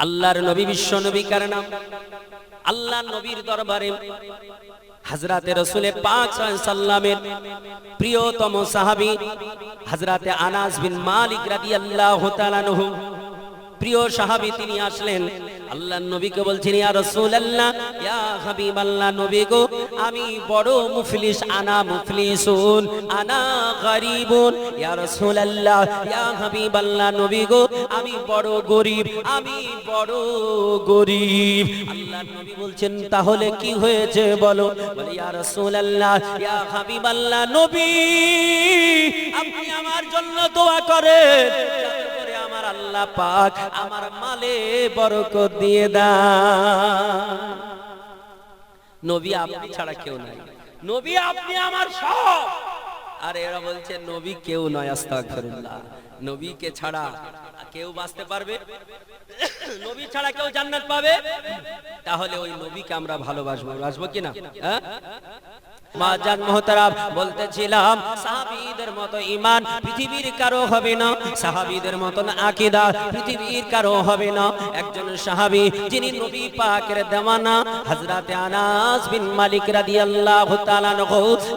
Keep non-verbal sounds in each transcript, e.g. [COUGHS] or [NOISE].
আল্লাহর নবী বিশ্ব নবী কার নাম? আল্লাহ নবীর দরবারে হাজরাতে রসুলে পাঁচ সাল্লামের প্রিয়তম সাহাবি হাজরাতে আনাস বিন মালিক রাদি আল্লাহ নহু প্রিয় সাহাবী তিনি আসলেন। আল্লাহ নবীকে বলছেন, ইয়া রাসূলুল্লাহ, ইয়া হাবিবাল্লাহ নবী গো, আমি বড় মুফলিস, আনা মুফলিসুন, আনা গরিবুন। ইয়া রাসূলুল্লাহ, ইয়া হাবিবাল্লাহ নবী গো, আমি বড় গরিব, আমি বড় গরিব। আল্লাহ নবী বলছেন, তাহলে কি হয়েছে বলো? বলে, ইয়া রাসূলুল্লাহ, ইয়া হাবিবাল্লাহ নবী, আপনি আমার জন্য দোয়া করেন। আল্লাহ পাক আমার মালে বরকত দিয়ে দেন। নবী আপনি ছাড়া কেউ নাই। নবী আপনি আমার সব। আর এরা বলছে, নবী কেউ নয়, আস্তাগফিরুল্লাহ। নবীকে ছাড়া কেউ বাঁচতে পারবে? নবী ছাড়া কেউ জান্নাত পাবে? তাহলে ওই নবীকে আমরা ভালোবাসবো। বাসবো কিনা হ্যাঁ? মা জান মোহতারাম, বলতেছিলাম, সাহাবীদের মতো ঈমান পৃথিবীর কারও হবে না, সাহাবীদের মতন আকীদা পৃথিবীর কারও হবে না। একজন সাহাবী, যিনি নবী পাকের দেওয়ানা আনাস বিন মালিক রাদিয়াল্লাহু তাআলা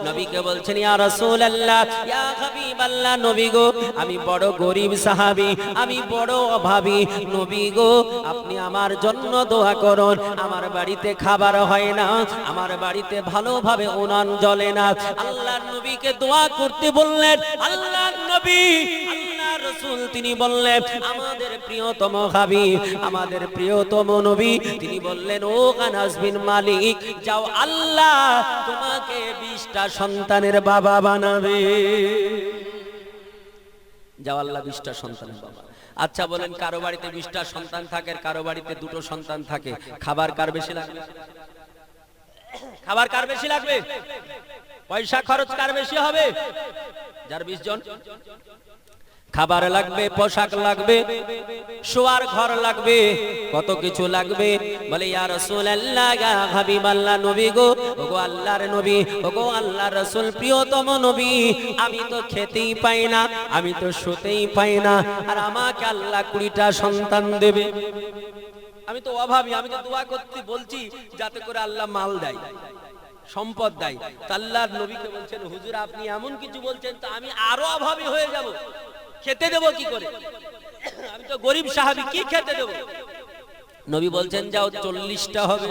নবীকে বলছেন, ইয়া রাসূলুল্লাহ, ইয়া হাবিবাল্লাহ, নবী গো, আমি বড় গরিব সাহাবী, আমি বড় অভাবী, নবী গো, আপনি আমার জন্য দোয়া করুন, আমার বাড়িতে খাবার হয় না, আমার বাড়িতে ভালোভাবে উনান জ্বলে না। আল্লাহর নবীকে দোয়া করতে বললেন, আল্লাহর নবী। তিনি বললেন, আমাদের প্রিয়তম হাবি আমাদের প্রিয়তম নবী। তিনি বললেন, ও আনাস বিন মালিক, যাও আল্লাহ তোমাকে বিশটা সন্তানের বাবা বানাবে। যাও আল্লাহ বিশটা সন্তানের বাবা। আচ্ছা বলেন, কারও বাড়িতে বিশটা সন্তান থাকে কারও বাড়িতে দুটো সন্তান থাকে? খাবার কার বেশি লাগবে খাবার কার বেশি লাগবে? পয়সা খরচ কার বেশি হবে? যার বিশ জন। খাবার লাগবে, পোশাক লাগবে, শোয়ার ঘর লাগবে, কত কিছু লাগবে। বলে, ইয়া রাসূলুল্লাহ, ইয়া হাবিবাল্লাহ নবী গো, ওগো আল্লাহর নবী, ওগো আল্লাহর রাসূল, প্রিয়তম নবী, আমি তো খেতেই পাই না, আমি তো শুতেই পাই না, আর আমাকে আল্লাহ কুড়িটা সন্তান দেবে। আমি তো অভাবী, আমি তো দোয়া করতে বলছি, যাতে করে আল্লাহ মাল দেয়, সম্পদ দেয়। আল্লাহর নবীকে বলছেন, হুজুর, আপনি এমন কিছু বলছেন, তো আমি আরও অভাবী হয়ে যাব। খেতে দেব কি করে? [CLEARS THROAT] আমি তো গরিব সাহাবি, কি খেতে দেব? নবী বলছেন, যাও, চল্লিশটা হবে।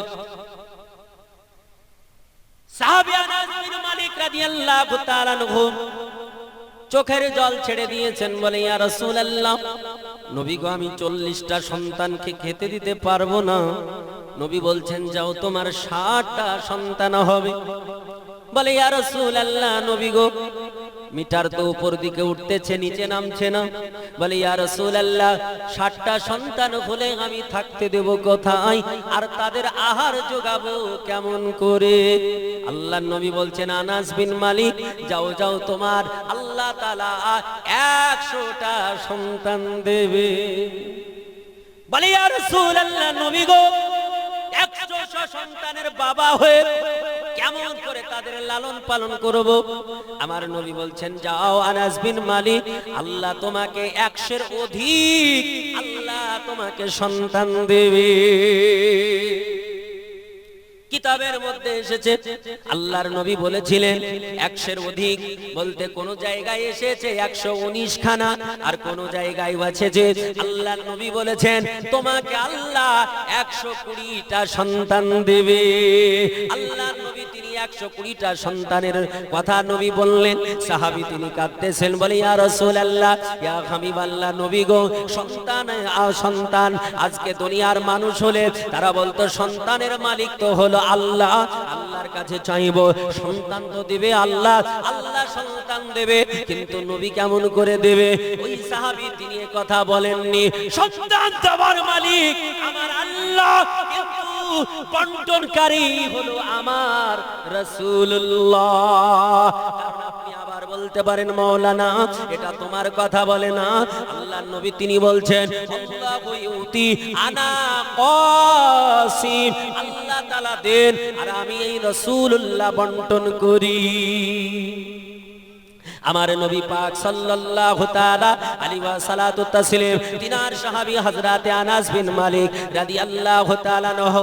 চোখের জল ছেড়ে দিয়েছেন, বলে, ইয়া রাসূলুল্লাহ নবী গো, আমি চল্লিশটা সন্তানকে খেতে দিতে পারব না। নবী বলছেন, যাও, তোমার ষাটটা সন্তান হবে। বলে আর রাসূলুল্লাহ, নবী গো মিটার তো উপর দিকে উঠতেছে, নিচে নামছে না। বলে, ইয়া রাসূলুল্লাহ, ষাটটা সন্তান হলে আমি থাকতে দেব কোথায়? আর তাদের আহার যোগাবো কেমন করে? আল্লাহ নবী বলছেন, আনাস বিন মালিক, যাও যাও তোমার আল্লাহ তাআলা একশোটা সন্তান দেবে। বলে, ইয়া রাসূলুল্লাহ, নবী গো সন্তানের বাবা হয়ে কেমন করে তাদের লালন পালন করব? আমার নবী বলছেন, যাও আনাস বিন মালিক আল্লাহ তোমাকে একশের অধিক, আল্লাহ তোমাকে সন্তান দেবে। কিতাবের মধ্যে এসেছে। আল্লাহর নবী বলেছিলেন, একশের অধিক বলতে কোন জায়গায় এসেছে একশো উনিশ খানা, আর কোন জায়গায় আছে যে আল্লাহর নবী বলেছেন, তোমাকে আল্লাহ একশো কুড়িটা সন্তান দেবে। আল্লাহর নবী একশো কুড়িটা সন্তানের কথা নবী বললেন। সাহাবি তিনি কাঁদতেছেন, বলে, ইয়া রাসূলুল্লাহ, ইয়া হাবিবাল্লাহ, নবী গো, সন্তান সন্তান, আজকে দুনিয়ার মানুষ হলে তারা বলতো, সন্তানের মালিক তো হলো আল্লাহ। আল্লাহর কাছে চাইব, সন্তান তো দিবে আল্লাহ আল্লাহ সন্তান দেবে, কিন্তু নবী কেমন করে দেবে? ওই সাহাবী তিনি কথা বলেননি, সন্তান দেওয়ার মালিক, আমার আল্লাহ বন্টনকারী হলো আমার রাসূলুল্লাহ। কারণ আপনি আবার বলতে পারেন মাওলানা এটা তোমার কথা বলে না। আল্লাহর নবী তিনি বলছেন আল্লাহু আনা কাসিম। আল্লাহ তাআলা দেন, আর আমি এই রাসূলুল্লাহ বন্টন করি। আমার নবী পাক সাল্লাল্লাহু তাআলা আলাইহি ওয়া সালাতু তাসলিম তিনার সাহাবী হযরতে আনাস বিন মালিক রাদিয়াল্লাহু তাআলা নহ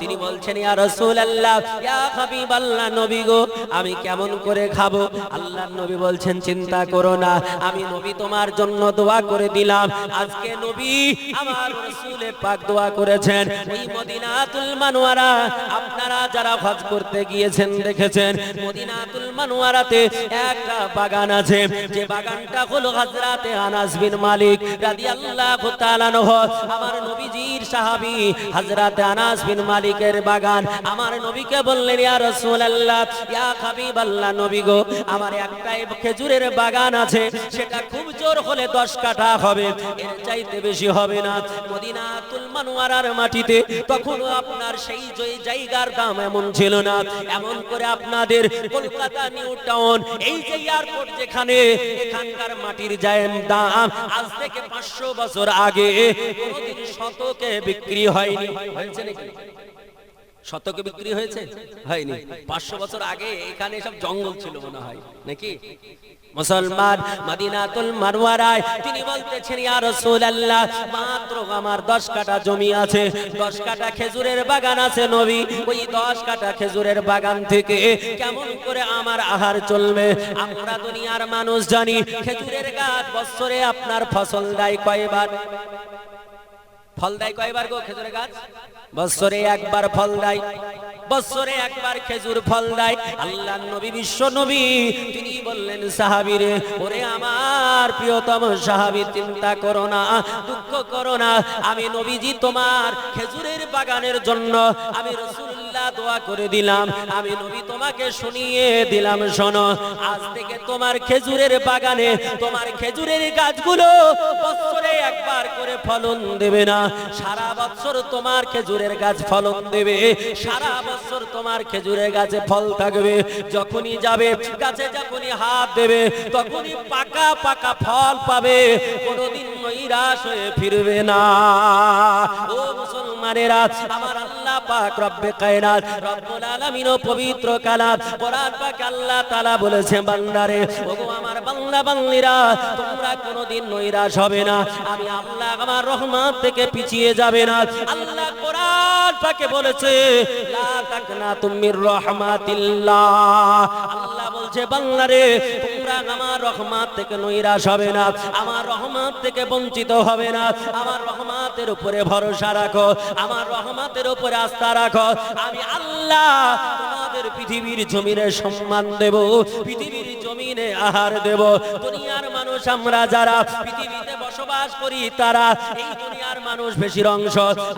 তিনি বলছেন, ইয়া রাসূলুল্লাহ, ইয়া হাবিবাল্লাহ নবী গো, আমি কেমন করে খাব? আল্লাহর নবী বলছেন, চিন্তা করো না, আমি নবী তোমার জন্য দোয়া করে দিলাম। আজকে নবী আমার রাসূলে পাক দোয়া করেছেন। ওই মদিনাতুল মানওয়ারা, আপনারা যারা হজ করতে গিয়েছেন, দেখেছেন, মদিনাতুল মানওয়ারাতে একটা বাগান আছে, যে বাগানটা হলো হযরতে আনাস বিন মালিক রাদিয়াল্লাহু তাআলা আমার নবীজির সাহাবী হযরতে আনাস বিন মালিকের বাগান। আমার নবীকে বললেন, ইয়া রাসূলুল্লাহ, ইয়া হাবিবাল্লাহ নবী গো, আমার একটাই খেজুরের বাগান আছে, সেটা খুব জোর হলে 10 কাঠা হবে, এর চাইতে বেশি হবে না। মদিনাতুল মানওয়ারার মাটিতে তখন আপনার সেই জায়গার দাম এমন ছিল না। এমন করে আপনাদের কলকাতা নিউ টাউন, এই যে এয়ারপোর্ট যেখানে এখানকার মাটির যায় দাম আজ থেকে পাঁচশো বছর আগে শতকে বিক্রি হয়নি। হয়েছে নাকি? শতকে বিক্রি হয়েছে? হয়নি। পাঁচশো বছর আগে এখানে সব জঙ্গল ছিল মনে হয়, নাকি? মুসলমান মদিনাতুল মারওয়ারায়। তিনি বলতেছেন, ইয়া রাসূলুল্লাহ, মাত্র আমার 10 কাঠা জমি আছে। 10 কাঠা খেজুরের বাগান আছে নবী। ওই 10 কাঠা খেজুরের বাগান থেকে কেমন করে আমার আহার চলবে? আমরা দুনিয়ার মানুষ জানি, খেজুরের গাছ বছরে আপনার ফসল দেয় কয়বার? ফল দেয় কয়বার গো খেজুরের গাছ? বছরে একবার ফল দেয়, বছরে একবার খেজুর ফল দেয়। আল্লাহ নবী, বিশ্ব নবী, তিনি বললেন, সাহাবিরে, ওরে আমার প্রিয়তম সাহাবি, চিন্তা করো না, দুঃখ করো না। আমি নবীজি তোমার খেজুরের বাগানের জন্য, আমি রসুল্লাহ দোয়া করে দিলাম। আমি নবী তোমাকে শুনিয়ে দিলাম, শোনো। আজ থেকে তোমার খেজুরের বাগানে, তোমার খেজুরের গাছগুলো বছরে একবার করে ফলন দেবে না। সারা বছর তোমার খেজুরের গাছ ফলন দেবে। সারা বছর তোমার খেজুরের গাছে ফল থাকবে। যখনই যাবে, গাছে যখনই হাত দেবে, তখনই পাকা পাকা ফল পাবে। কোনোদিন নৈরাশ হয়ে ফিরবে না। ও মুসলমানেরা, আমার আল্লাহ পাক রব্বে রব্বুল আলামিন পবিত্র কালাম। কোরআন পাক আল্লাহ তাআলা বলেছে, বান্দারে, ওগো আমার বাংলা বাংলিরা তোমরা কোনোদিন নৈরাশ হবে না। আমি আল্লাহ আমার রহমত থেকে পিছিয়ে যাবে না। আল্লাহ কোরআন পাকে বলেছে, লা তাকনা তুমির রহমাতিল্লাহ। আল্লাহ বলছে বাংলারে তোমরা আমার রহমত থেকে নৈরাশ হবে না, আমার রহমত থেকে বঞ্চিত হবে না। আমার রহমতের উপরে ভরসা রাখো, আমার রহমতের উপরে আস্থা রাখো। আমি আল্লাহ তোমাদের পৃথিবীর জমিনে সম্মান দেব, পৃথিবীর জমিনে আহার দেব। দুনিয়ার মানুষ আমরা যারা, পৃথিবীতে বসবাস করি তারা। এই দুনিয়ার মানুষ বেশির অংশ।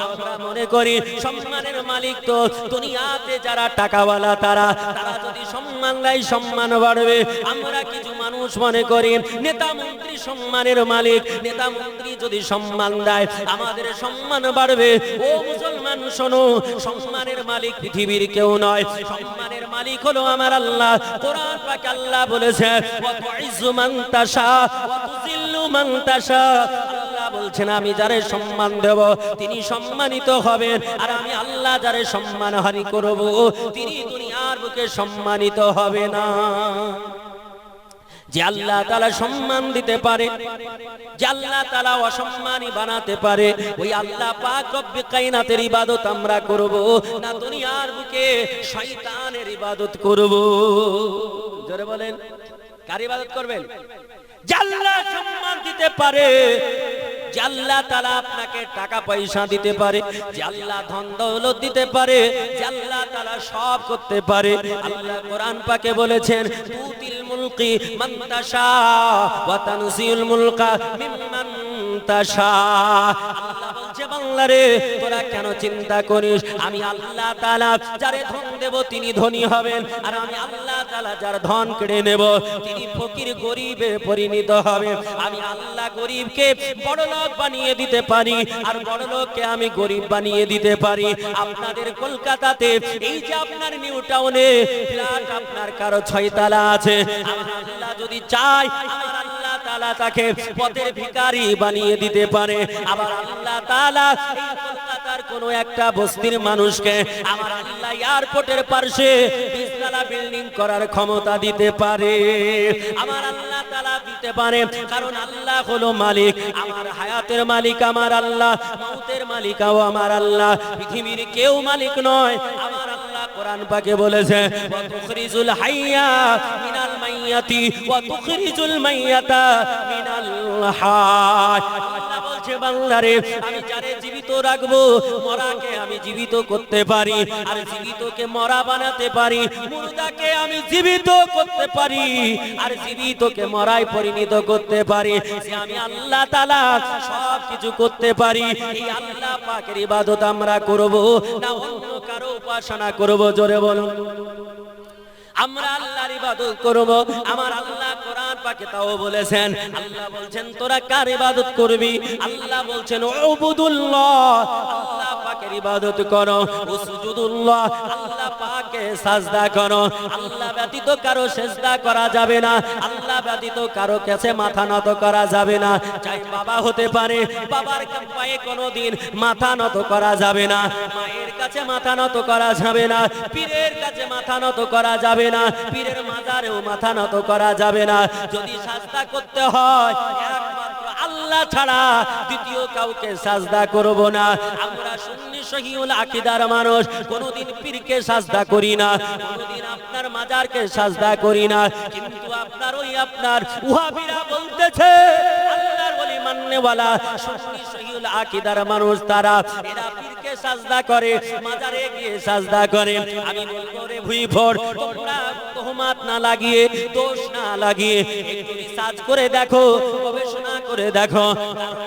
আমরা মনে করি সম্মানের মালিক তো দুনিয়াতে যারা টাকাওয়ালা তারা। তারা যদি সম্মান দেয়, সম্মান বাড়বে। আমরা কিছু মানুষ মনে করি নেতা মন্ত্রী সম্মানের মালিক। নেতা মন্ত্রী যদি সম্মান দেয়, আমাদের সম্মান বাড়বে। ও মুসলমান, শোনো, সম্মানের মালিক পৃথিবীর কেউ নয়। সম্মানের মালিক হলো আমার আল্লাহ। কোরআন পাক আল্লাহ বলেছে, ওয়া তুইজ্জু মান তাশা, ওয়া মান তাশা আল্লাহ বলছেন, আমি যারে সম্মান দেব, তিনি সম্মানিত হবেন। আর আমি আল্লাহ যারে সম্মান হানি করব, তিনি দুনিয়ার বুকে সম্মানিত হবে না। যে আল্লাহ তালা সম্মান দিতে পারে, যে আল্লাহ তালা অসম্মানী বানাতে পারে, ওই আল্লাহ পাক ইবাদত আমরা করব, না দুনিয়ার বুকে শয়তানের ইবাদত করব। জোরে বলেন, কার ইবাদত করবেন? আল্লাহ সম্মান দিতে পারে, জাল্লা তালা আপনাকে টাকা পয়সা দিতে পারে, জাল্লা ধন দৌলত দিতে পারে আল্লাহ তালা সব করতে পারে। আল্লাহ কোরআন পাকে বলেছেন, তুতিল মুলকি মান তাশা ওয়া মুলকা মিম্মান তাশা। আল্লাহ বলছে বাংলারে তোরা কেন চিন্তা করিস? আমি আল্লাহ যারে ধন দেব তিনি ধনী হবেন। আর আমি আল্লাহ যার ধন কেড়ে নেব, তিনি ফকির গরিবে পরিণত হবে। আমি আল্লাহ গরিবকে বড় লোক বানিয়ে দিতে পারি, আর বড় লোককে আমি গরিব বানিয়ে দিতে পারি। আপনাদের কলকাতাতে এই যে আপনার নিউ টাউনে ফ্ল্যাট আপনার কারও ছয়তলা আছে। আল্লাহ যদি চায়, আমার তাআলা তাকে পথের ভিখারি বানিয়ে দিতে পারে। আবার আল্লাহ তাআলা এই কলকাতা রাস্তার কোনো একটা বস্তির মানুষকে আমার আল্লাহ এয়ারপোর্টের পাশে বিশতলা বিল্ডিং করার ক্ষমতা দিতে পারে। আমার আল্লাহ তালা দিতে পারে, কারণ আল্লাহ হলো মালিক। আমার হায়াতের মালিক আমার আল্লাহ, মৌতের মালিকাও আমার আল্লাহ। পৃথিবীর কেউ মালিক নয়। আমার আল্লাহ কোরআন পাকে বলেছে হাইয়া মাইয়াতি ওয়া তুখরিজুল মাইয়াতা মিনাল বলছে আমি যারে জীবিত মরাকে আমি জীবিত করতে পারি, আর জীবিতকে মরা বানাতে পারি, মুর্দাকে আমি জীবিত করতে পারি, আর জীবিতকে মরায় পরিণত করতে পারি আমি আল্লাহ তাআলা সব কিছু করতে পারি, এই আল্লাহ পাকের ইবাদত আমরা করব, না অন্য কারও উপাসনা করব, জোরে বলুন। আমরা আল্লাহর ইবাদত করব আমার আল্লাহ কোরআন পাকে তাও বলেছেন, আল্লাহ বলছেন, তোরা কার ইবাদত করবি? আল্লাহ বলছেন, উবুদুল্লাহ। আল্লাহ পাকের ইবাদত করো, উসজুদুল্লাহ। আল্লাহ পাকে সাজদা করো, আল্লাহ ব্যতীত কারও সেজদা করা যাবে না, আল্লাহ ব্যতীত কারও কাছে মাথা নত করা যাবে না, চাই বাবা হতে পারে, বাবার পায়ে কোনোদিন মাথা নত করা যাবে না, মায়ের কাছে মাথা নত করা যাবে না, পীরের কাছে মাথা নত করা যাবে না, পীরের মাজারেও মাথা নত করা যাবে না যদি সাজদা করতে হয় একমাত্র আল্লাহ ছাড়া দ্বিতীয় কাউকে সাজদা করব না। আমরা সুন্নি সহিউল আকীদার মানুষ, কোনোদিন পীরকে সাজদা করি না, কোনোদিন আপনার মাজারকে সাজদা করি না। কিন্তু আপনার ওই আপনার উহাবিরা বলতেছে, আল্লাহর ওলি মান্নেওয়ালা সুন্নি সহিউল আকীদার মানুষ তারা, এরা পীরকে সাজদা করে, মাজারে গিয়ে সাজদা করে। আমি বলব রে ভুই ভোর তোমরা তোহমাত না লাগিয়ে, দোষ না লাগিয়ে, একটু রিসার্চ করে দেখো, গবেষণা করে দেখো।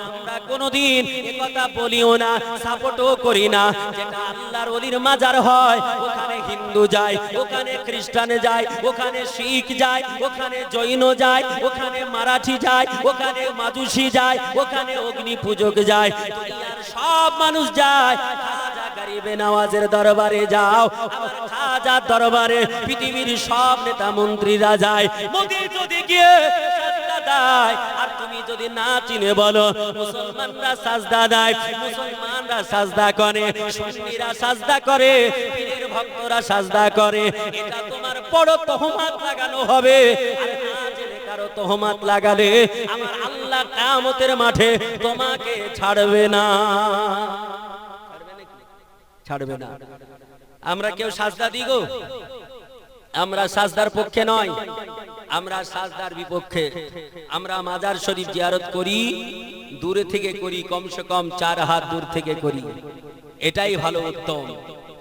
আমরা কোনোদিন কথা বলিও না, সাপোর্টও করি না যেটা আল্লাহর ওলির মাজার হয়, ওখানে হিন্দু যায়, ওখানে খ্রিস্টানে যায়, ওখানে শিখ যায়, ওখানে জৈন যায়, ওখানে মারাঠি যায়, ওখানে মাজুসি যায়, ওখানে অগ্নি পূজক যায়। সব মানুষ যায়। দরবারে যাও। খাজার দরবারে পৃথিবীর সব নেতা মন্ত্রীরা যায়। মোদি যদি গিয়ে যদি না চিনে বলো, মুসলমানরা সাজদা দেয়, মুসলমানরা সাজদা করে, সুন্নিরা সাজদা করে, পীরের ভক্তরা সাজদা করে, এটা তোমার বড় তহমাত লাগানো হবে। কারও তহমাত লাগালে আমার আল্লাহ কামতের মাঠে তোমাকে ছাড়বে না। ছাড়বে না। আমরা কেউ সাজদা দিগো? আমরা সাজদার পক্ষে নয়। আমরা সাজদার বিপক্ষে, আমরা মাজার শরীফ জিয়ারত করি, দূরে থেকে করি, কমসে কম চার হাত দূর থেকে করি। এটাই ভালো উত্তম।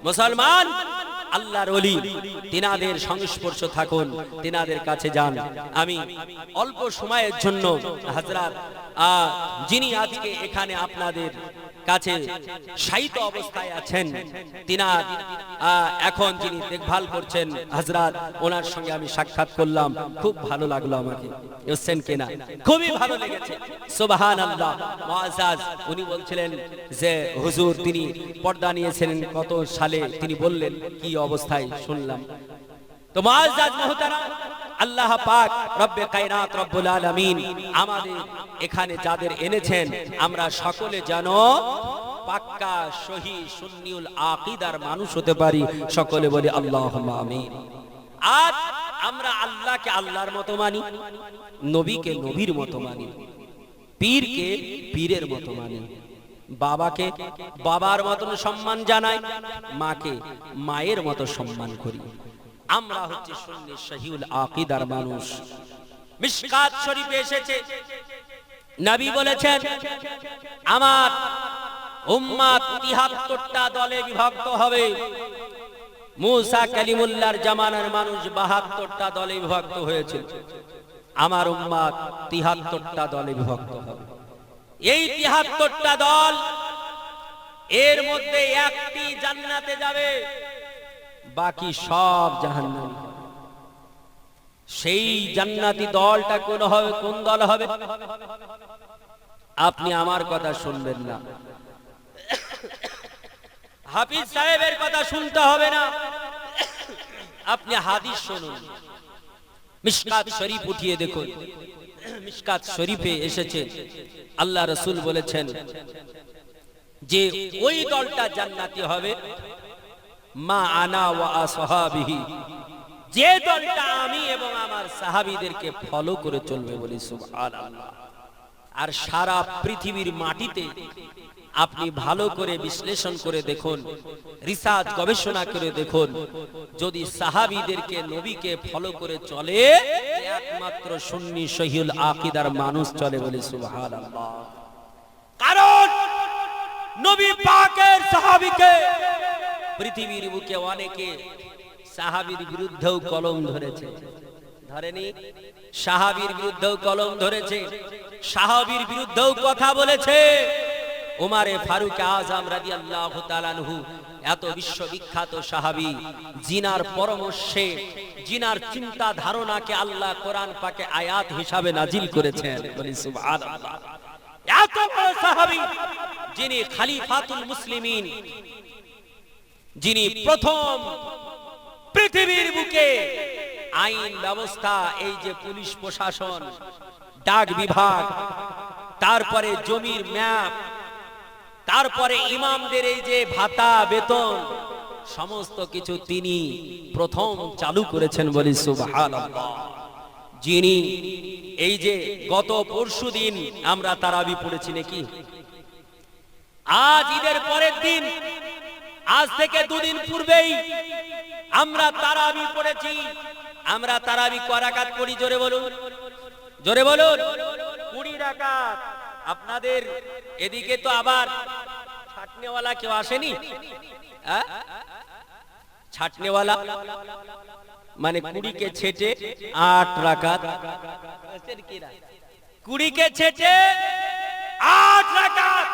মুসলমান, আল্লাহর অলি তিনাদের সংস্পর্শ থাকুন, তিনাদের কাছে যান। আমি অল্প সময়ের জন্য, হাজরাত যিনি আজকে এখানে আপনাদের কাছে শায়িত অবস্থায় আছেন। তিনার এখন যিনি দেখভাল করছেন হাজরাত ওনার সঙ্গে আমি সাক্ষাৎ করলাম। খুব ভালো লাগল আমাকে। এসছেন কিনা? খুবই ভালো লেগেছে। সুবহান আল্লাহ মুআজ্জাজ উনি বলছিলেন যে, হুজুর, তিনি পর্দা নিয়েছিলেন কত সালে? তিনি বললেন, কি অবস্থায়? শুনলাম। তো মুআজ্জাজ মুহতারাম আল্লাহ পাক রব্বে কায়নাত রব্বুল আলামিন আমাদের এখানে যাদের এনেছেন, আমরা সকলে যেন পাক্কা, সহি, সুন্নিউল আকীদার মানুষ হতে পারি। সকলে বলি আল্লাহুম্মা আমিন। আজ আমরা আল্লাহকে আল্লাহর মতো মানি, নবীকে নবীর মতো মানি, পীরকে পীরের মতো মানি, বাবাকে বাবার মতন সম্মান জানাই, মাকে মায়ের মতো সম্মান করি। আমরা হচ্ছে সুন্নি শহীউল আকীদার মানুষ। মিশকাত শরীফে এসেছে। নবী বলেছেন, আমার উম্মাত 73টা দলে বিভক্ত হবে। মুসা কালিমুল্লাহর জামানার মানুষ 72টা দলে বিভক্ত হয়েছিল। আমার উম্মাত 73টা দলে বিভক্ত হবে। এই 73টা দল এর মধ্যে একটি জান্নাতে যাবে। বাকি সব জাহান্নামে। সেই জান্নাতি দলটা কোন হবে, কোন দল হবে? আপনি আমার কথা শুনবেন না। হাফিজ সাহেবের কথা শুনতে হবে না। আপনি হাদিস শুনুন। মিশকাত শরীফ উঠিয়ে দেখুন। মিশকাত শরীফে এসেছে। আল্লাহ রসুল বলেছেন যে ওই দলটা জান্নাতি হবে। মা আনা ওয়া আসহাবিহি। যে দলটা আমি এবং আমার সাহাবীদেরকে ফলো করে চলবে বলি সুবহানাল্লাহ। আর সারা পৃথিবীর মাটিতে আপনি ভালো করে বিশ্লেষণ করে দেখুন, রিসার্চ গবেষণা করে দেখুন, যদি সাহাবীদেরকে নবীকে ফলো করে চলে, একমাত্র সুন্নি সহিউল আকিদার মানুষ চলে বলে সুবহানাল্লাহ। কারণ নবী পাকের সাহাবীকে পৃথিবীর বুকে অনেকে সাহাবীর বিরুদ্ধেও কলম ধরেছে। ধরেনি? সাহাবীর বিরুদ্ধেও কলম ধরেছে। সাহাবীর বিরুদ্ধেও কথা বলেছে। উমারে ফারুক আজম রাদিয়াল্লাহু তাআলাহু এত বিশ্ববিখ্যাত সাহাবী, জিনার পরামর্শে, জিনার চিন্তা ধারণাকে আল্লাহ কোরআন পাকে আয়াত হিসাবে নাজিল করেছেন। বলি সুবহানাল্লাহ। এত বড় সাহাবী, যিনি খালিফাতুল মুসলিমিন যিনি প্রথম পৃথিবীর বুকে আইন ব্যবস্থা, এই যে পুলিশ প্রশাসন, ডাক বিভাগ, তারপরে জমির ম্যাপ, তারপরে ইমামদের এই যে ভাতা, বেতন, সমস্ত কিছু তিনি প্রথম চালু করেছেন বলি সুবহানাল্লাহ। যিনি এই যে গত পরশুদিন আমরা তারাবি পড়েছি নাকি? আজ ঈদের পরের দিন আজ থেকে দুদিন পূর্বেই আমরা তারাবি পড়েছি। আমরা তারাবি করাকাত করি, জোরে বলুন। জোরে বলুন। কুড়ি রাকাত। আপনাদের এদিকে তো আবার ছাটনেওয়ালা কেউ আসেনি? হ্যাঁ? ছাটনেওয়ালা মানে কুড়িকে ছেটে আট রাকাত। কুড়িকে ছেটে আট রাকাত।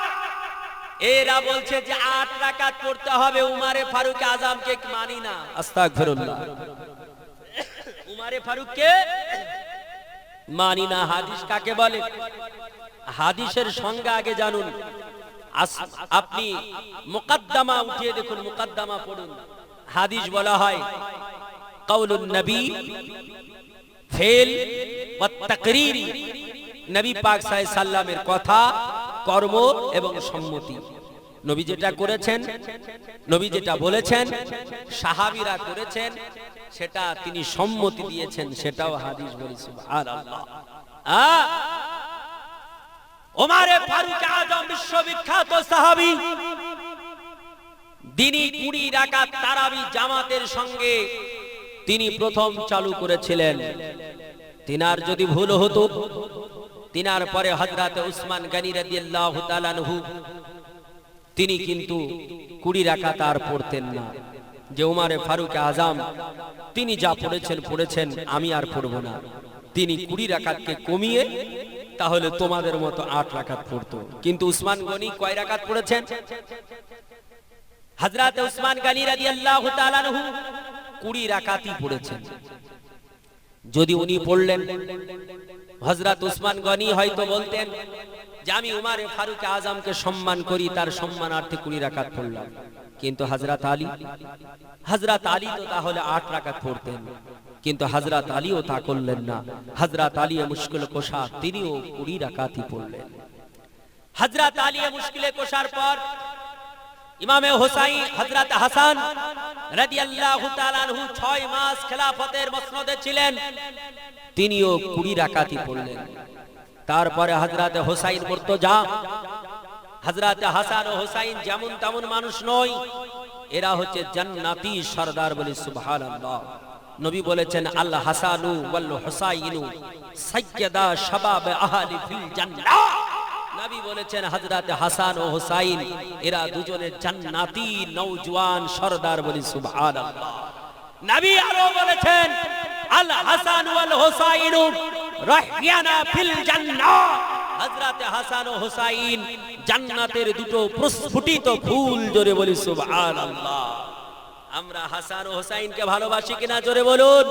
এরা বলছে যে আট রাকাত পড়তে হবে উমারে ফারুক আজমকে মানি না। আস্তাগফিরুল্লাহ। উমারে ফারুককে মানি না। হাদিস কাকে বলে? হাদিসের সংজ্ঞা আগে জানুন। আপনি মুকদ্দমা উঠিয়ে দেখুন মুকদ্দমা পড়ুন। হাদিস বলা হয় কাউলুন নবী ফেল ওয়া তাকরীর। নবী পাক সাল্লাল্লাহু আলাইহি সাল্লামের কথা কর্ম এবং সম্মতি। নবী যেটা করেছেন, নবী যেটা বলেছেন, সাহাবীরা করেছেন, সেটা তিনি সম্মতি দিয়েছেন, সেটাও হাদিস বলি, সুবহানাল্লাহ। আ ওমারে ফারুক আজম বিশ্ববিখ্যাত সাহাবী দিনী কুড়ি রাকাত তারাবি জামাতের সঙ্গে তিনি প্রথম চালু করেছিলেন। তিনার যদি ভুল হতো তিনার পরে হজরত উসমান গানি রাদিয়াল্লাহু তাআলা তিনি কিন্তু কুড়ি রাকাত আর পড়তেন না। যে উমারে ফারুক আজম, তিনি যা পড়েছেন পড়েছেন, আমি আর পড়ব না। তিনি কুড়ি রাকাতকে কমিয়ে তাহলে তোমাদের মতো আট রাকাত পড়তো। কিন্তু উসমান গনি কয় রাকাত পড়েছেন? হজরত উসমান গানি রাদিয়াল্লাহু তাআলা আনহু কুড়ি রাকাতই পড়েছেন। যদি উনি পড়লেন হজরত উসমান গনি হয়তো বলতেন যে আমি উমারে ফারুক আজমকে সম্মান করি, তার সম্মানার্থে কুড়ি রাকাত পড়লাম। কিন্তু হজরত আলী হজরত আলী তো তাহলে আট রাকাত পড়তেন। কিন্তু হজরত আলীও তা করলেন না। হজরত আলী মুশকিল কোষা তিনিও কুড়ি রাকাতই পড়লেন। হজরত আলী মুশকিলে কোষার পর ইমামে হোসাইন হযরত হাসান রাদিয়াল্লাহু তাআলা আনহু 6 মাস খেলাফতের মসনদে ছিলেন। তিনিও 20 রাকাতই পড়লেন। তারপরে হযরত হোসাইন মুর্তজা, হযরত হাসান ও হোসাইন যেমন তেমন মানুষ নয়, এরা হচ্ছে জান্নাতি সরদার বলে সুবহানাল্লাহ। নবী বলেছেন, আল হাসানু ওয়াল হুসাইনু সাইয়্যিদা শাবাব আহলি ফিল জান্নাহ। নবী বলেছেন, হযরত হাসান ও হুসাইন, এরা দুজনে জান্নাতি নওজোয়ান সরদার বলি, সুবহানাল্লাহ। নবী আরও বলেছেন, আল হাসান ওয়াল হুসাইন রাহয়ানা ফিল জান্নাহ। হযরত হাসান ও হুসাইন জান্নাতের দুটো প্রস্ফুটিত ফুল জোরে বলি, সুবহানাল্লাহ। আমরা হাসান ও হুসাইনকে ভালোবাসি কিনা জোরে বলুন?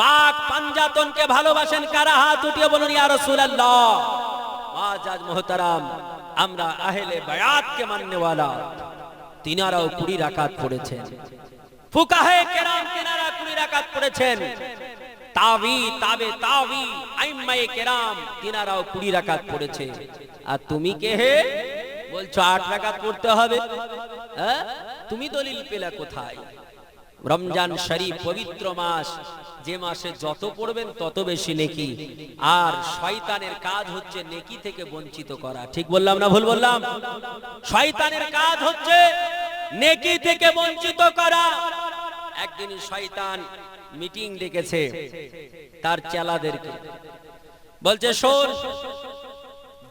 পাক পাঞ্জাতনকে ভালোবাসেন কারা? হাত উঠিয়ে বলুন, ইয়া রাসূলুল্লাহ। আজাজ মোহতারাম, আমরা আহলে বায়াতকে তিনারাও কুড়ি রাকাত পড়েছেন। ফুকাহে কেরাম তিনারা কুড়ি পড়েছেন। তাবি, তাবে, তাবি কেরাম তিনারাও কুড়ি পড়েছে। আর তুমি কে হে? বলছো আট রাকাত পড়তে হবে। হ্যাঁ? তুমি দলিল পেলা কোথায়? রমজান শরীফ পবিত্র মাস। যে মাসে যত পড়বেন তত বেশি নেকি। আর শয়তানের কাজ হচ্ছে নেকি থেকে বঞ্চিত করা। ঠিক বললাম না ভুল বললাম? শয়তানের কাজ হচ্ছে নেকি থেকে বঞ্চিত করা। একদিন শয়তান মিটিং ডেকেছে তার চেলাদেরকে। বলছে, শোন,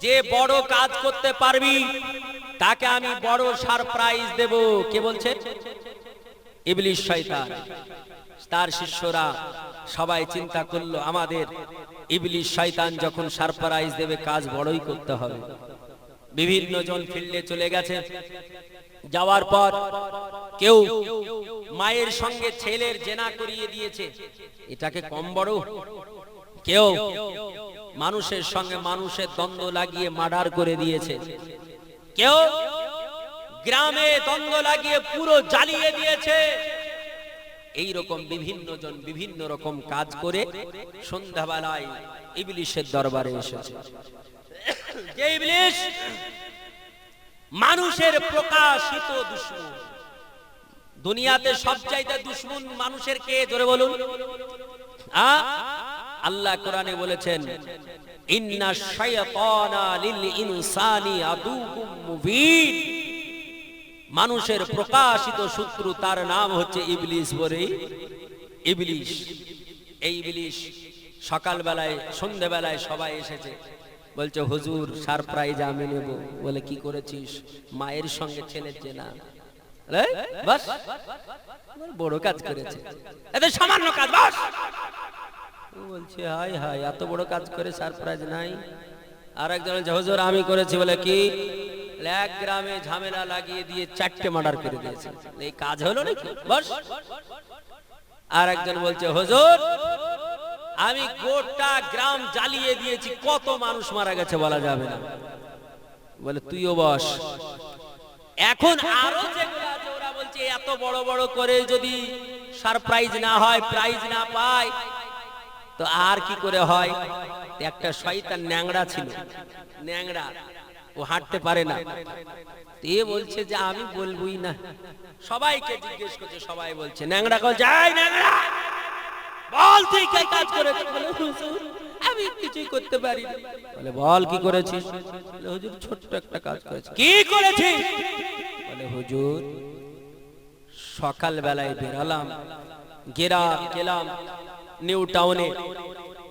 যে বড় কাজ করতে পারবি, তাকে আমি বড় সারপ্রাইজ দেব। কে বলছে? ইবলিশ শয়তান, তার শিষ্যরা সবাই চিন্তা করল, আমাদের ইবলিশ শয়তান যখন সারপ্রাইজ দেবে, কাজ বড়ই করতে হবে। বিভিন্ন জন ফিল্ডে চলে গেছে। যাওয়ার পর কেউ মায়ের সঙ্গে ছেলের জেনা করিয়ে দিয়েছে। এটাকে কম বড়। কেউ মানুষের সঙ্গে মানুষের দ্বন্দ্ব লাগিয়ে মার্ডার করে দিয়েছে। কেউ গ্রামে দ্বন্দ্ব লাগিয়ে পুরো জ্বালিয়ে দিয়েছে। এই রকম বিভিন্ন জন বিভিন্ন রকম কাজ করে সন্ধ্যাবেলায় ইবলিশের দরবারে এসেছে। যে ইবলিশ মানুষের প্রকাশিত দুশ্মন। দুনিয়াতে সবচাইতে দুশ্মন মানুষের কে? ধরে বলুন? আল্লাহ কোরআনে বলেছেন, ইন্না শায়াতানা লিল ইনসানি আদুউম মুবিন। মানুষের প্রকাশিত শত্রু তার নাম হচ্ছে ইবলিস বলে ইবলিশ এই ইবলিশ সকালবেলায় সন্ধেবেলায় সবাই এসেছে। বলছে হুজুর সারপ্রাইজ আমি নেব। বলে কি করেছিস? মায়ের সঙ্গে ছেলের চেনা। বাস। বড় কাজ করেছে। এদের সামান্য কাজ বাস। বলছে হাই হাই এত বড় কাজ করে সারপ্রাইজ নাই। আর একজন বলছে হুজুর আমি করেছি। বলে কি? এক গ্রামে ঝামেলা লাগিয়ে দিয়ে চারটে মার্ডার করে দিয়েছে। এই কাজ হলো নাকি? বস। আর একজন বলছে, হুজুর, আমি গোটা গ্রাম জ্বালিয়ে দিয়েছি, কত মানুষ মারা গেছে বলা যাবে না। বলে, তুইও বস। এখন আরও যেগুলো ওরা বলছে, এত বড় বড় করে যদি সারপ্রাইজ না হয় প্রাইজ না পায়, তো আর কি করে হয়? একটা শয়তান ন্যাংড়া ছিল। ন্যাংড়া। ও হাঁটতে পারে না। এ বলছে যে আমি বলবই না। সবাইকে জিজ্ঞেস করছে, সবাই বলছে, ন্যাংড়া কল, যাই ন্যাংড়া। বল, তুই কে কাজ করেছিস? বলে, হুজুর, আমি কিছুই করতে পারি না। বলে, বল, কি করেছিস? বলে, হুজুর, ছোট্ট একটা কাজ করেছি। কি করেছিস? বলে, হুজুর সকাল বেলায় বেরালাম, গেরাম, গেলাম, নিউ টাউনে,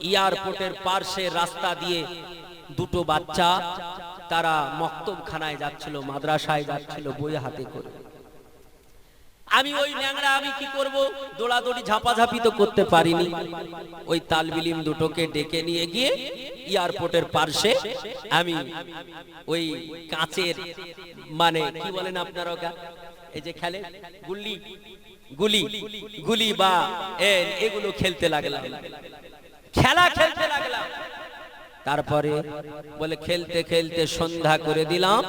এয়ারপোর্টের পার্শ্বে রাস্তা দিয়ে দুটো বাচ্চা তারা মক্তবখানায় যাচ্ছিল, মাদ্রাসায় যাচ্ছিল, বই হাতে করে। আমি ওই ন্যাংরা, আমি কি করব? দৌড়াদৌড়ি ঝাপাঝাপি তো করতে পারিনি। ওই তালবিলিম দুটোকে ডেকে নিয়ে গিয়ে এয়ারপোর্টের পার্শ্বে আমি ওই কাঁচের মানে কি বলেন আপনারা এই যে খেলে, গুল্লি, গুলি গুলি বা এগুলো খেলতে লাগলাম। খেলা খেলতে লাগলাম। তারপরে বলে, খেলতে খেলতে সন্ধ্যা করে দিলাম।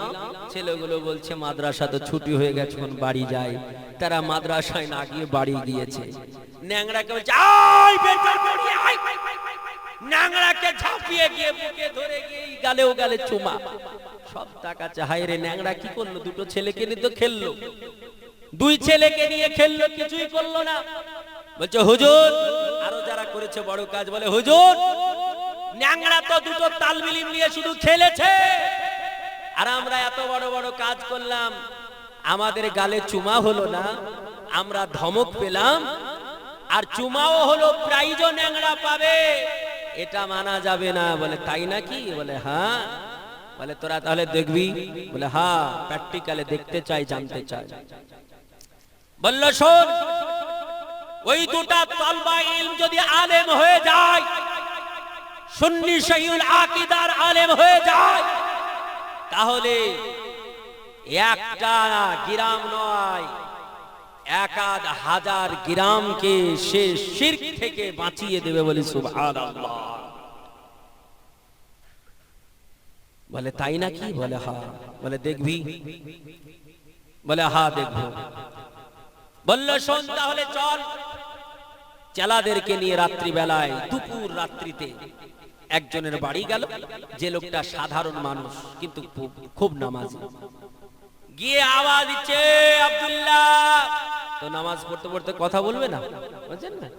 ছেলেগুলো বলছে, মাদ্রাসা তো ছুটি হয়ে গেছে বাড়ি যায় তারা মাদ্রাসায় না গিয়ে বাড়ি গিয়েছে। ন্যাংরাকে ন্যাংরাকে ঝাঁপিয়ে গিয়ে বুকে ধরে গিয়ে গালেও গালে চুমা। সব টাকা চাহাই রে ন্যাংরা কি করল? দুটো ছেলেকে নিয়ে তো খেললো। দুই ছেলেকে নিয়ে খেললো, কিছুই করল না। বলছে, হুজুর, আরও যারা করেছে বড় কাজ, বলে, হুজুর ন্যাংরা তো দুটো তালবিলিম নিয়ে শুধু খেলেছে। আর আমরা এত বড় বড় কাজ করলাম, আমাদের গালে চুমা হলো না, আমরা ধমক পেলাম, আর চুমাও হলো প্রাইজও ন্যাংরা পাবে। এটা মানা যাবে না, বলে তাই নাকি? বলে হ্যাঁ। বলে, তোরা তাহলে দেখবি। বলে হ্যাঁ প্র্যাকটিক্যালে দেখতে চাই, জানতে চাই। বলল, শোন, ওই দুটা তলবা ইলম যদি আলেম হয়ে যায় হয়ে তাহলে একটা গ্রাম নয় হাজার গ্রামকে সে থেকে বাঁচিয়ে দেবে বলে বলে, তাই নাকি? বলে হা বলে, দেখবি। বলে হা দেখব। বলল, শোন তাহলে চল, চেলাদেরকে নিয়ে রাত্রি বেলায় দুপুর রাত্রিতে একজনের বাড়ি গেল, যে লোকটা সাধারণ মানুষ, কিন্তু খুব- নামাজ। গিয়ে আওয়াজ দিচ্ছে, আব্দুল্লাহ! তো নামাজ পড়তে পড়তে কথা বলবে না? বুঝছেন না?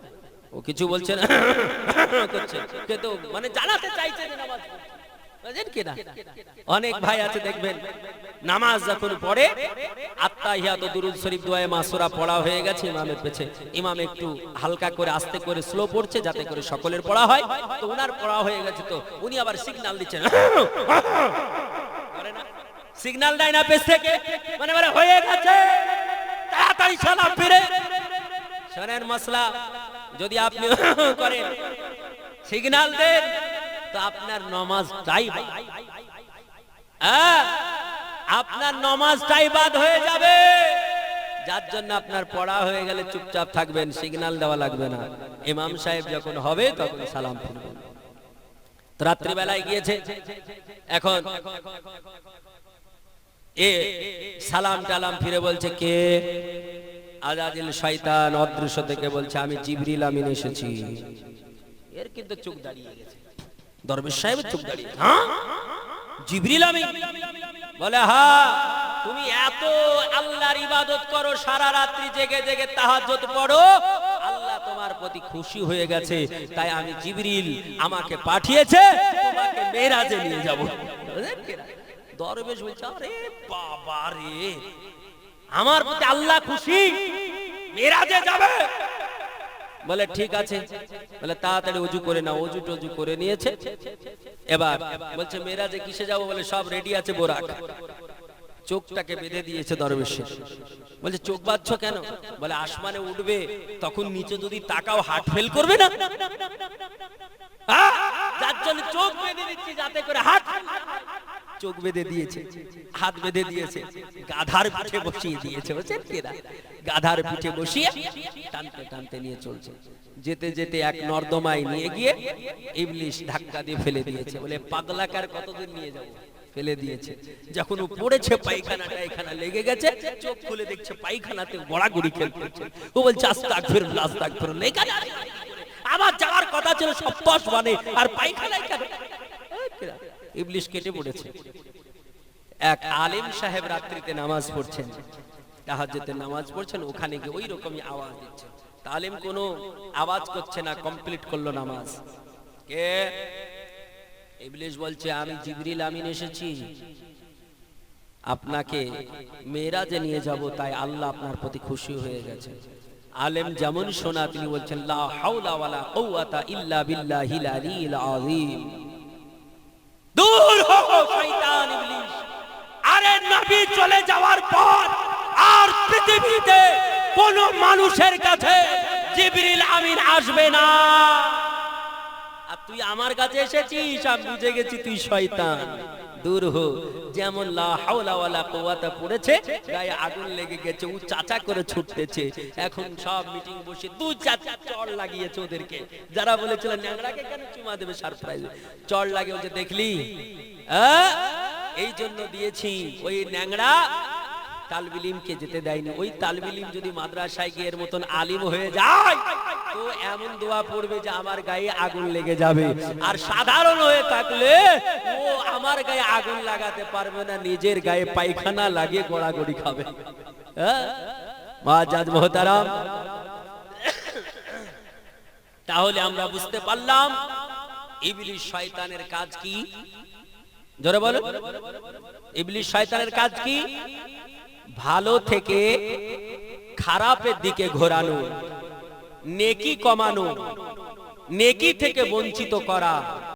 ও কিছু বলছে না। [COUGHS] করছে। কিন্তু মানে জানাতে চাইছে যে নামাজ পড়ছে। বুঝলেন কি না অনেক ভাই আছে দেখবেন নামাজ যখন পড়ে আত্মাহিয়াত দুরুদ শরীফ দোয়ায়ে মাসুরা পড়া হয়ে গেছে ইমামের পেছে। ইমাম একটু হালকা করে আস্তে করে স্লো পড়ছে যাতে করে সকলের পড়া হয়। তো উনার পড়া হয়ে গেছে তো উনি আবার সিগন্যাল দিচ্ছেন। [LAUGHS] [LAUGHS] সিগন্যাল দেয় না পেছ থেকে। মানে মানে হয়ে গেছে। তাড়াতাড়ি সালাম ফিরে। শোনেন মশলা যদি আপনি [LAUGHS] করেন সিগন্যাল দেন। তো আপনার নমাজটাই। হ্যাঁ, আপনার নমাজটাই বাদ হয়ে যাবে। যার জন্য আপনার পড়া হয়ে গেলে চুপচাপ থাকবেন সিগন্যাল দেওয়া লাগবে না। ইমাম সাহেব যখন হবে তখন সালাম ফিরবেন রাত্রিবেলায় গিয়েছে। এখন এ সালাম টালাম ফিরে বলছে কে? আজাদিল শয়তান অদৃশ্য থেকে বলছে আমি জিবরিল আমিন এসেছি। এর কিন্তু দাঁড়িয়ে গেছে। দরবেশ সাহেবের চোখ দাঁড়িয়ে হ্যাঁ? জিবরিল আমিন বলে হ্যাঁ তুমি এত আল্লাহর ইবাদত করো, সারা রাত্রি জেগে জেগে তাহাজ্জুদ পড়ো, আল্লাহ তোমার প্রতি খুশি হয়ে গেছে, তাই আমি জিবরিল আমাকে পাঠিয়েছে, তোমাকে মেরাজে নিয়ে যাব? দরবেশ বলছে, আরে বাবা রে, আমার প্রতি আল্লাহ খুশি, মেরাজে যাবে। বলে, ঠিক আছে। বলে, তাড়াতাড়ি উজু করে নাও। উজু টজু করে নিয়েছে। এবার বলছে, মেয়েরা যে কিসে যাব? বলে, সব রেডি আছে বোরাক। চোখটাকে বেঁধে দিয়েছে দরবেশে বলছে, চোখ বাঁধছ কেন? বলে, আসমানে উঠবে, তখন নিচে যদি তাকাও, হাট ফেল করবে না? যার জন্য চোখ বেঁধে দিচ্ছি, যাতে করে হাট চোখ বেঁধে দিয়েছে, হাত বেঁধে দিয়েছে। গাধার পিঠে বসিয়ে দিয়েছে, বুঝছেন কিনা গাধার পিঠে বসিয়ে টানতে টানতে নিয়ে চলছে। যেতে যেতে এক নর্দমায় নিয়ে গিয়ে ইবলিশ ধাক্কা দিয়ে ফেলে দিয়েছে। বলে, পাগলাকার কতদিন নিয়ে যাব? ফেলে দিয়েছে। যখন ও পড়েছে পায়খানা টাইখানা লেগে গেছে চোখ খুলে দেখছে পায়খানাতে গড়াগড়ি খেলতেছে ও বলছে আস্তাক ফির আস্তাক ফির এখানে আবার যাওয়ার কথা ছিল সপ্তশ মানে আর পায়খানায় কেন? ইবলিশ কেটে পড়েছে। এক আলেম সাহেব রাত্রিতে নামাজ পড়ছেন। তাহাজ্জুদে নামাজ পড়ছেন ওখানে গিয়ে ওই রকমই আওয়াজ দিচ্ছে। তালিম কোনো আওয়াজ করছে না কমপ্লিট করল নামাজ। কে? ইবলিশ বলছে, আমি জিবরিল আমিন এসেছি। আপনাকে নিয়ে যাব, তাই আল্লাহ আপনার প্রতি খুশি হয়ে গেছে। আলেম যেমন শোনা, তিনি বলছেন, লা হাওলা ওয়ালা কুওয়াতা ইল্লা বিল্লাহিল আলিয়্যিল আযীম। দূর হো শয়তান আরে নবী চলে যাওয়ার পর আর পৃথিবীতে কোন মানুষের কাছে জিবরিল আমিন আসবে না। তুই আমার কাছে এসেছিস, আমি বুঝে গেছি তুই শয়তান। দূর হো, যেমন লা হাওলা পড়েছে, গায়ে আগুন লেগে গেছে, ও চাচা করে ছুটতেছে। এখন সব মিটিং বসে দু চাচা চড় লাগিয়েছে ওদেরকে। যারা বলেছিল ন্যাংরাকে কেন চুমা দেবে সারপ্রাইজ চড় লাগে যে দেখলি? এই জন্য দিয়েছি। ওই ন্যাংরা তালবিলিমকে যেতে দেয়নি। ওই তালবিলিম যদি মাদ্রাসায় গিয়ে এর মতন আলিম হয়ে যায় তো এমন দোয়া পড়বে যে আমার গায়ে আগুন লেগে যাবে। আর সাধারণ হয়ে থাকলে ও আমার গায়ে আগুন লাগাতে পারবে না, নিজের গায়ে পায়খানা লাগিয়ে গোড়াগড়ি খাবে। হ্যাঁ? মহতারাম। তাহলে আমরা বুঝতে পারলাম ইবলিশ শয়তানের কাজ কি? জোরে বলো। ইবলিশ শয়তানের কাজ কি? ভালো থেকে খারাপের দিকে ঘোরানো। নেকি কমানো নেকি থেকে বঞ্চিত করা।